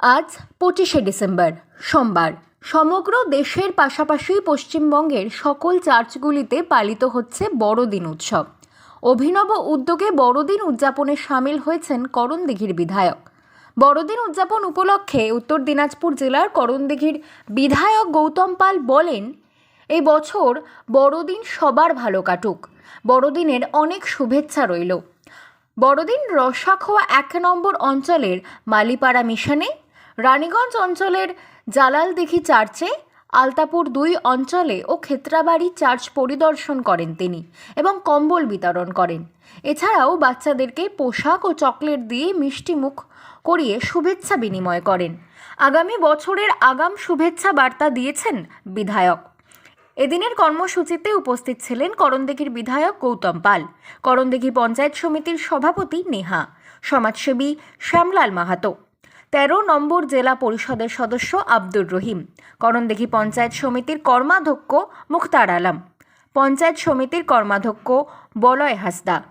আজ পঁচিশে ডিসেম্বর, সোমবার। সমগ্র দেশের পাশাপাশি পশ্চিমবঙ্গের সকল চার্চগুলিতে পালিত হচ্ছে বড়দিন উৎসব। অভিনব উদ্যোগে বড়দিন উদযাপনে সামিল হয়েছেন করণদিঘির বিধায়ক। বড়দিন উদযাপন উপলক্ষে উত্তর দিনাজপুর জেলার করণদিঘির বিধায়ক গৌতম পাল বলেন এই বছর বড়দিন সবার ভালো কাটুক। বড়দিনের অনেক শুভেচ্ছা রইল। বড়দিন রসাখোয়া এক নম্বর অঞ্চলের মালিপাড়া মিশনে রানীগঞ্জ অঞ্চলের জালালদিঘি চার্চে আলতাপুর দুই অঞ্চলে ও ক্ষেত্রাবাড়ি চার্চ পরিদর্শন করেন তিনি এবং কম্বল বিতরণ করেন। এছাড়াও বাচ্চাদেরকে পোশাক ও চকলেট দিয়ে মিষ্টি মুখ করিয়ে শুভেচ্ছা বিনিময় করেন। আগামী বছরের আগাম শুভেচ্ছা বার্তা দিয়েছেন বিধায়ক। এদিনের কর্মসূচিতে উপস্থিত ছিলেন করণদিঘির বিধায়ক গৌতম পাল, করণদিঘি পঞ্চায়েত সমিতির সভাপতি নেহা, সমাজসেবী শ্যামলাল মাহাতো। তেরো নম্বর জেলা পরিষদের সদস্য আব্দুর রহিম। করণদিঘি পঞ্চায়েত সমিতির কর্মাধ্যক্ষ মুখতার আলম। পঞ্চায়েত সমিতির কর্মাধ্যক্ষ বলয় হাসদা।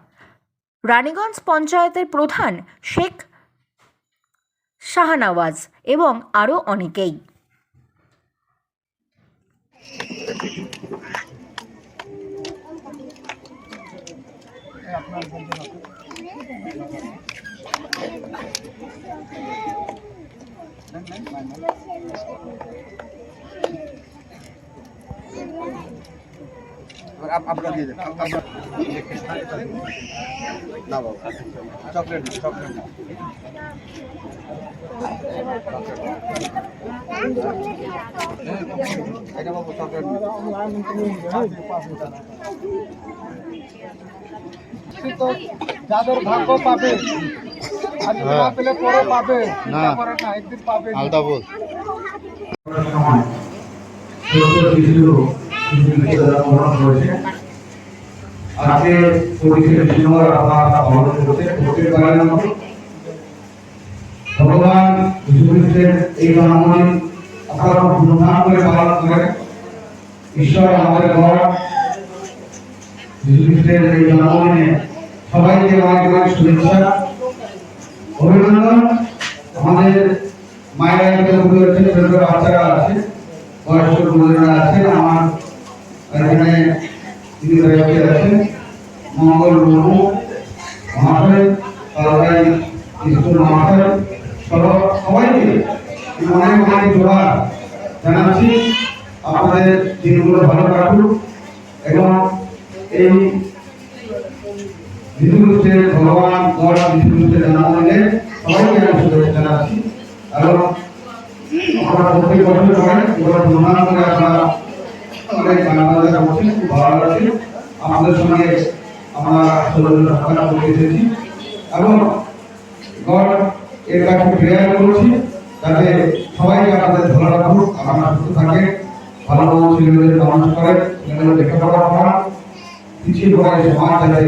রানীগঞ্জ পঞ্চায়েতের প্রধান শেখ শাহনওয়াজ এবং আরও অনেকেই। এবার আপ- আপনারা দিয়ে দেন। না বাবা। চকলেট চকলেট এটা ভাগ্য পাবে। না আলতা বল আজকে পরিচয় আপনারা অবলম্বন করতে ভগবান এই জন্মদিন আপনারা ধুমধাম করে পালন করেন। ঈশ্বর আমাদের ঘর যীশু খ্রিস্টের এই জন্মদিনে সবাইকে অনেক অনেক শুভেচ্ছা। অভিনন্দন। আমাদের মায়েরা বাচ্চারা আছে, বয়স্ক গুরুজনরা আছে, আমার এখানে আছেন, মঙ্গল মুর্মু মহাশয় সরকারি স্কুল মহাশয়, সব সবাইকে অনেক অনেক জোহার জানাচ্ছি। আপনাদের দিনগুলো ভালো কাটুক এবং এই বিষ্ণুগুপ্তের ভগবান গড বিষ্ণুগুপ্তের জন্মদিনে সবাইকে আমি শুভেচ্ছা জানাচ্ছি। এবং আমরা প্রত্যেক বছর করেন এবার করে আপনারা অনেক আনন্দ করছি, খুব ভালো লাগছে। আমাদের সঙ্গে আমরা সরকার করতে এসেছি। এবং গড এর কাছে প্রেয়ার করছি, যাতে সবাইকে আপনাদের ভালো রাখুক আপনারা সুস্থ থাকে, ভালো ভালো ছেলেমেয়েদের মানুষ করেন ছেলেমেয়েদের লেখাপড়া করান পিছিয়ে পড়া সমাজ যাতে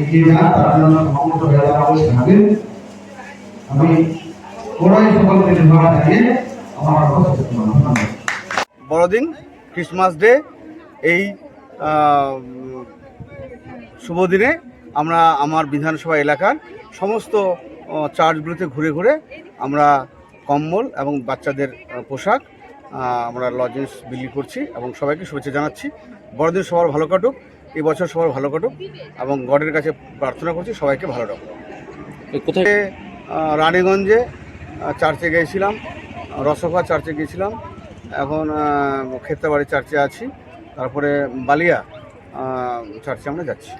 এগিয়ে যান, তার জন্য সমস্ত আমি সকলকে ধন্যবাদ আমার বড়দিন ক্রিসমাস ডে এই শুভ দিনে আমরা আমার বিধানসভা এলাকার সমস্ত চার্চগুলোতে ঘুরে ঘুরে আমরা কম্বল এবং বাচ্চাদের পোশাক আমরা লজেন্স বিলি করছি এবং সবাইকে শুভেচ্ছা জানাচ্ছি। বড়দিন সবার ভালো কাটুক। এই বছর সবার ভালো কাটুক এবং গডের কাছে প্রার্থনা করছি সবাইকে ভালো রাখুক। কোথায়? রানীগঞ্জে চার্চে গিয়েছিলাম রসভা চার্চে গিয়েছিলাম এখন ক্ষেত্রাবাড়ি চার্চে আছি তারপরে বালিয়া চার্চে আমরা যাচ্ছি।